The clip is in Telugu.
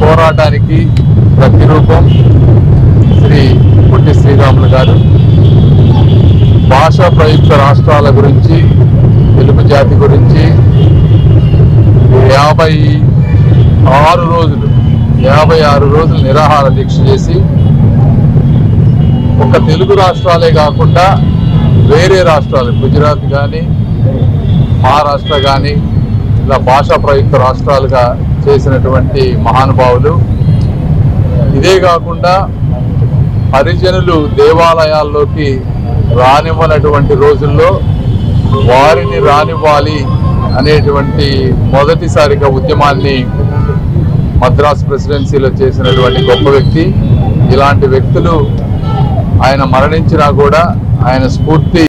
పోరాటానికి ప్రతిరూపం శ్రీ పుట్టి శ్రీరాములు గారు. భాషా ప్రయుక్త రాష్ట్రాల గురించి తెలుగు జాతి గురించి యాభై ఆరు రోజులు యాభై ఆరు రోజులు నిరాహార దీక్ష చేసి ఒక తెలుగు రాష్ట్రాలే కాకుండా వేరే రాష్ట్రాలు గుజరాత్ కానీ మహారాష్ట్ర కానీ ఇలా భాషా ప్రయుక్త రాష్ట్రాలుగా చేసినటువంటి మహానుభావులు. ఇదే కాకుండా హరిజనులు దేవాలయాల్లోకి రానివ్వనటువంటి రోజుల్లో వారిని రానివ్వాలి అనేటువంటి మొదటిసారిగా ఉద్యమాన్ని మద్రాస్ ప్రెసిడెన్సీలో చేసినటువంటి గొప్ప వ్యక్తి. ఇలాంటి వ్యక్తులు ఆయన మరణించినా కూడా ఆయన స్ఫూర్తి